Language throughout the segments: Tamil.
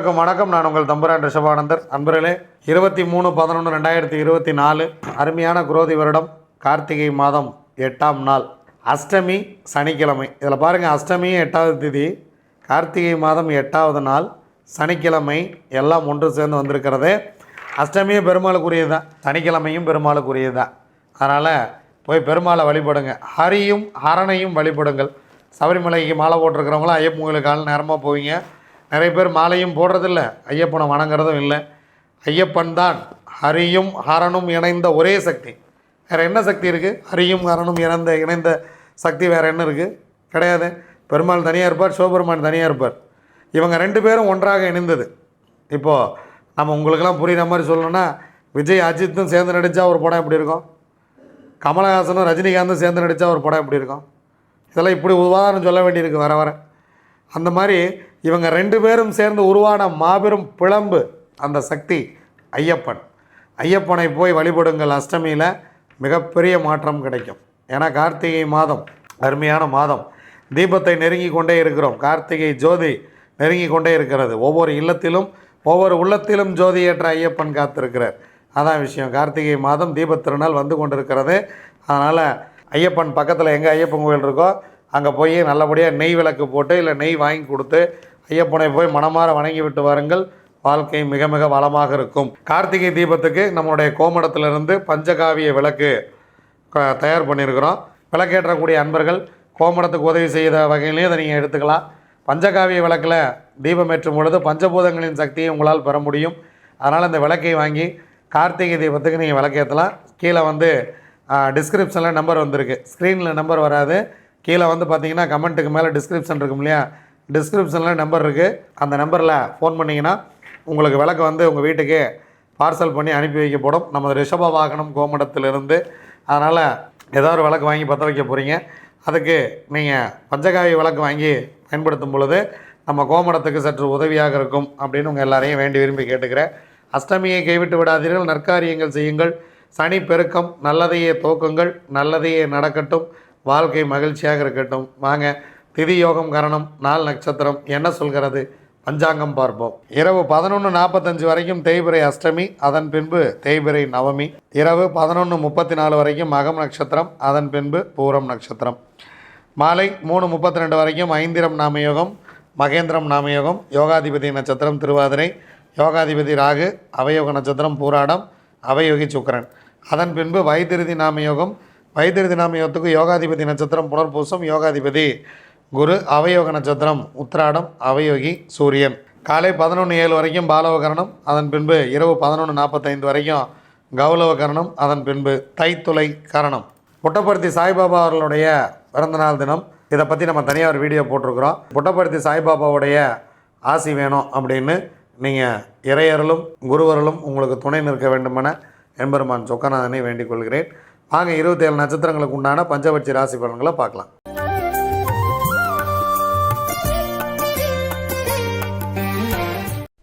அனைவருக்கும் வணக்கம். நான் உங்கள் தம்புரான் ரிஷபானந்தர். அன்பர்களே இருபத்தி மூணு பதினொன்று ரெண்டாயிரத்தி இருபத்தி நாலு அருமையான குரோதி வருடம். கார்த்திகை மாதம் எட்டாம் நாள். அஷ்டமி சனிக்கிழமை. இதில் பாருங்கள் அஷ்டமி எட்டாவது திதி கார்த்திகை மாதம் எட்டாவது நாள் சனிக்கிழமை எல்லாம் ஒன்று சேர்ந்து வந்திருக்கிறது. அஷ்டமியும் பெருமாளுக்குரியது தான் சனிக்கிழமையும் பெருமாளுக்குரியது தான் அதனால் போய் பெருமாளை வழிபடுங்க. ஹரியும் ஹரணையும் வழிபடுங்கள். சபரிமலைக்கு மாலை போட்டிருக்கிறவங்களும் ஐயப்பன் கோயிலுக்கு கால நேரமாக போவீங்க. நிறைய பேர் மாலையும் போடுறதில்ல. ஐயப்பனை வணங்குறதும் இல்லை. ஐயப்பன் தான் ஹரியும் ஹரனும் இணைந்த ஒரே சக்தி. வேறு என்ன சக்தி இருக்குது ஹரியும் ஹரனும் இணைந்த இணைந்த சக்தி வேறு என்ன இருக்குது கிடையாது. பெருமாள் தனியாக இருப்பார் சிவபெருமான் தனியாக இருப்பார். இவங்க ரெண்டு பேரும் ஒன்றாக இணைந்தது. இப்போது நம்ம உங்களுக்கெல்லாம் புரியுற மாதிரி சொல்லணும்னா விஜய் அஜித்தும் சேர்ந்து நடித்தா ஒரு படம் எப்படி இருக்கும்? கமலஹாசனும் ரஜினிகாந்தும் சேர்ந்து நடித்தா ஒரு படம் எப்படி இருக்கும்? இதெல்லாம் இப்படி உதாரணம் சொல்ல வேண்டியிருக்கு வர வர. அந்த மாதிரி இவங்க ரெண்டு பேரும் சேர்ந்து உருவான மாபெரும் பிளம்பு அந்த சக்தி ஐயப்பன். ஐயப்பனை போய் வழிபடுங்கள் அஷ்டமியில் மிகப்பெரிய மாற்றம் கிடைக்கும். ஏன்னா கார்த்திகை மாதம் அருமையான மாதம். தீபத்தை நெருங்கி கொண்டே இருக்கிறோம். கார்த்திகை ஜோதி நெருங்கி கொண்டே இருக்கிறது. ஒவ்வொரு இல்லத்திலும் ஒவ்வொரு உள்ளத்திலும் ஜோதியேற்ற ஐயப்பன் காத்திருக்கிறார். அதான் விஷயம். கார்த்திகை மாதம் தீபத் திருநாள் வந்து கொண்டிருக்கிறது. அதனால் ஐயப்பன் பக்கத்தில் எங்கே ஐயப்பன் கோயில் இருக்கோ அங்கே போய் நல்லபடியாக நெய் விளக்கு போட்டு இல்லை நெய் வாங்கி கொடுத்து ஐயப்பனை போய் மனமாற வணங்கி விட்டு வாருங்கள். வாழ்க்கை மிக மிக வளமாக இருக்கும். கார்த்திகை தீபத்துக்கு நம்மளுடைய கோமடத்திலிருந்து பஞ்சகாவிய விளக்கு க- தயார் பண்ணியிருக்கிறோம். விளக்கேற்றக்கூடிய அன்பர்கள் கோமடத்துக்கு உதவி செய்த வகையிலையும் இதை நீங்கள் எடுத்துக்கலாம். பஞ்சகாவிய விளக்கில் தீபம் ஏற்றும் பொழுது பஞ்சபூதங்களின் சக்தியை உங்களால் பெற முடியும். அதனால் இந்த விளக்கை வாங்கி கார்த்திகை தீபத்துக்கு நீங்கள் விளக்கேற்றலாம் கீழே வந்து டிஸ்கிரிப்ஷனில் நம்பர் வந்திருக்கு. ஸ்க்ரீனில் நம்பர் வராது. கீழே வந்து பார்த்தீங்கன்னா கமெண்ட்டுக்கு மேலே டிஸ்கிரிப்ஷன் இருக்கும் இல்லையா? டிஸ்கிரிப்ஷனில் நம்பர் இருக்குது அந்த நம்பரில் ஃபோன் பண்ணிங்கன்னா உங்களுக்கு விளக்கு வந்து உங்கள் வீட்டுக்கு பார்சல் பண்ணி அனுப்பி வைக்கப்படும். நமது ரிஷப வாகனம் கோமடத்திலிருந்து. அதனால் ஏதோ ஒரு விளக்கு வாங்கி பற்ற வைக்க போகிறீங்க அதுக்கு நீங்கள் பஞ்சகாவி விளக்கு வாங்கி பயன்படுத்தும் பொழுது நம்ம கோமடத்துக்கு சற்று உதவியாக இருக்கும் அப்படின்னு உங்கள் எல்லாரையும் வேண்டி விரும்பி கேட்டுக்கிறேன். அஷ்டமியை கைவிட்டு விடாதீர்கள். நற்காரியங்கள் செய்யுங்கள். சனி பெருக்கம் நல்லதையே தோக்குங்கள். நல்லதையே நடக்கட்டும். வாழ்க்கை மகிழ்ச்சியாக இருக்கட்டும். வாங்க திதி யோகம் கரணம் நாள் நட்சத்திரம் என்ன சொல்கிறது? பஞ்சாங்கம் பார்ப்போம். இரவு பதினொன்று நாற்பத்தஞ்சு வரைக்கும் தேய்பிரை அஷ்டமி அதன் பின்பு தேய்பிரை நவமி. இரவு பதினொன்று முப்பத்தி நாலு வரைக்கும் மகம் நட்சத்திரம் அதன் பின்பு பூரம் நட்சத்திரம். மாலை மூணு முப்பத்தி ரெண்டு வரைக்கும் ஐந்திரம் நாமயோகம் மகேந்திரம் நாமயோகம் யோகாதிபதி நட்சத்திரம் திருவாதிரை யோகாதிபதி ராகு அவயோக நட்சத்திரம் பூராடம் அவயோகி சுக்கரன். அதன் பின்பு வைத்திருதி நாமயோகம் வைத்திருதி நாமயோகத்துக்கு யோகாதிபதி நட்சத்திரம் புனர்பூசம் யோகாதிபதி குரு அவயோக நட்சத்திரம் உத்திராடம் அவயோகி சூரியன். காலை பதினொன்று ஏழு வரைக்கும் பாலவகரணம் அதன் பின்பு இரவு பதினொன்று நாற்பத்தைந்து வரைக்கும் கௌலவகரணம் அதன் பின்பு தைத்துளை கரணம். புட்டப்படுத்தி சாய்பாபா அவர்களுடைய பிறந்தநாள் தினம். இதை பற்றி நம்ம தனியாக ஒரு வீடியோ போட்டிருக்கிறோம். புட்டப்பருத்தி சாய்பாபாவுடைய ஆசி வேணும் அப்படின்னு நீங்கள் இறையருளும் குருவர்களும் உங்களுக்கு துணை நிற்க வேண்டுமென எம்பெருமான் சொக்கநாதனை வேண்டிக் கொள்கிறேன். வாங்க இருபத்தேழு நட்சத்திரங்களுக்கு உண்டான பஞ்சபட்சி ராசி பலன்களை பார்க்கலாம்.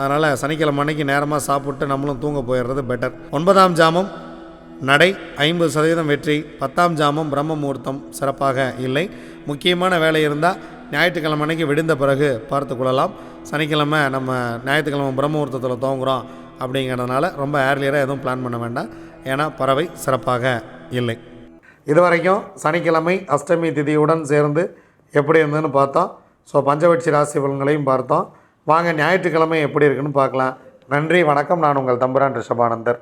அதனால் சனிக்கிழமை அன்னைக்கு நேரமாக சாப்பிட்டு நம்மளும் தூங்க போயிடுறது பெட்டர் ஒன்பதாம் ஜாமம் நடை ஐம்பது சதவீதம் வெற்றி. பத்தாம் ஜாமம் பிரம்ம முகூர்த்தம் சிறப்பாக இல்லை. முக்கியமான வேலை இருந்தால் ஞாயிற்றுக்கிழமை அன்னைக்கு விடுந்த பிறகு பார்த்து கொள்ளலாம். சனிக்கிழமை நம்ம ஞாயிற்றுக்கிழமை பிரம்ம முகூர்த்தத்தில் துவங்குறோம் அப்படிங்கிறதுனால ரொம்ப ஏர்லியராக எதுவும் பிளான் பண்ண வேண்டாம். ஏன்னா பறவை சிறப்பாக இல்லை. இதுவரைக்கும் சனிக்கிழமை அஷ்டமி திதியுடன் சேர்ந்து எப்படி இருந்ததுன்னு பார்த்தோம். ஸோ பஞ்சவட்சி ராசி பலன்களையும் பார்த்தோம். வாங்க ஞாயிற்றுக்கிழமை எப்படி இருக்குன்னு பார்க்கலாம். நன்றி வணக்கம். நான் உங்கள் தம்புரான் ரிஷபானந்தர்.